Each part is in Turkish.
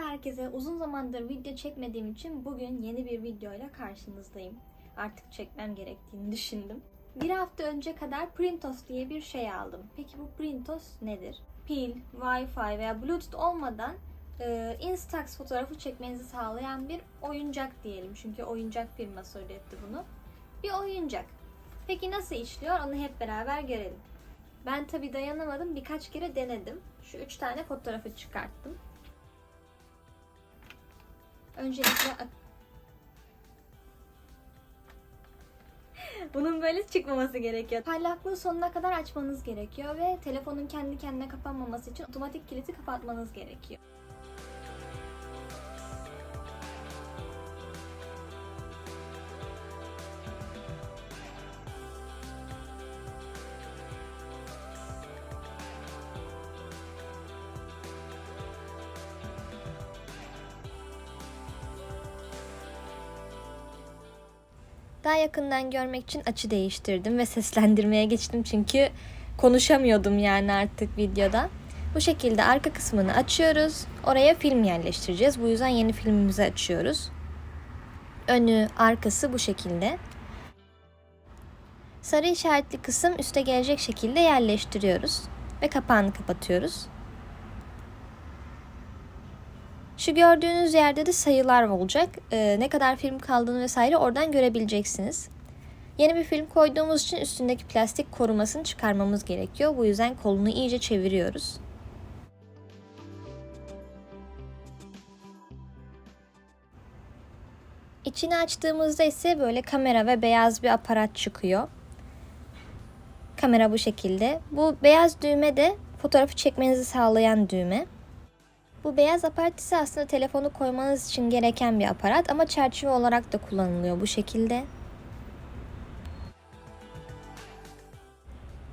herkese. Uzun zamandır video çekmediğim için bugün yeni bir videoyla karşınızdayım. Artık çekmem gerektiğini düşündüm. Bir hafta önce kadar Printos diye bir şey aldım. Peki bu Printos nedir? Pil, Wi-Fi veya Bluetooth olmadan e, Instax fotoğrafı çekmenizi sağlayan bir oyuncak diyelim. Çünkü oyuncak firması üretti bunu. Bir oyuncak. Peki nasıl işliyor onu hep beraber görelim. Ben tabi dayanamadım birkaç kere denedim. Şu üç tane fotoğrafı çıkarttım. Öncelikle Bunun böyle çıkmaması gerekiyor. Parlaklığı sonuna kadar açmanız gerekiyor ve telefonun kendi kendine kapanmaması için otomatik kilidi kapatmanız gerekiyor. Daha yakından görmek için açı değiştirdim ve seslendirmeye geçtim çünkü konuşamıyordum yani artık videoda. Bu şekilde arka kısmını açıyoruz. Oraya film yerleştireceğiz. Bu yüzden yeni filmimizi açıyoruz. Önü, arkası bu şekilde. Sarı işaretli kısım üste gelecek şekilde yerleştiriyoruz ve kapağını kapatıyoruz. Şu gördüğünüz yerde de sayılar olacak. Ee, ne kadar film kaldığını vesaire oradan görebileceksiniz. Yeni bir film koyduğumuz için üstündeki plastik korumasını çıkarmamız gerekiyor. Bu yüzden kolunu iyice çeviriyoruz. İçini açtığımızda ise böyle kamera ve beyaz bir aparat çıkıyor. Kamera bu şekilde. Bu beyaz düğme de fotoğrafı çekmenizi sağlayan düğme. Bu beyaz aparat ise aslında telefonu koymanız için gereken bir aparat ama çerçeve olarak da kullanılıyor bu şekilde.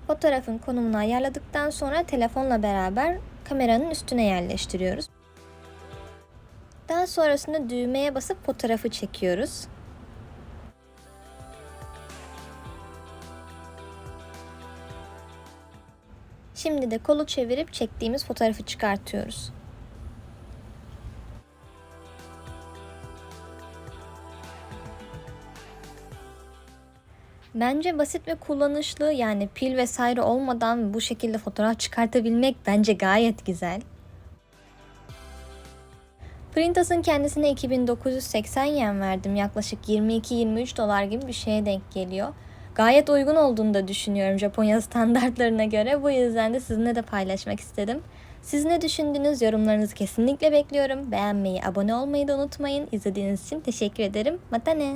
Fotoğrafın konumunu ayarladıktan sonra telefonla beraber kameranın üstüne yerleştiriyoruz. Daha sonrasında düğmeye basıp fotoğrafı çekiyoruz. Şimdi de kolu çevirip çektiğimiz fotoğrafı çıkartıyoruz. Bence basit ve kullanışlı yani pil vesaire olmadan bu şekilde fotoğraf çıkartabilmek bence gayet güzel. Printas'ın kendisine 2980 yen verdim. Yaklaşık 22-23 dolar gibi bir şeye denk geliyor. Gayet uygun olduğunu da düşünüyorum Japonya standartlarına göre. Bu yüzden de sizinle de paylaşmak istedim. Siz ne düşündünüz? Yorumlarınızı kesinlikle bekliyorum. Beğenmeyi, abone olmayı da unutmayın. İzlediğiniz için teşekkür ederim. Matane!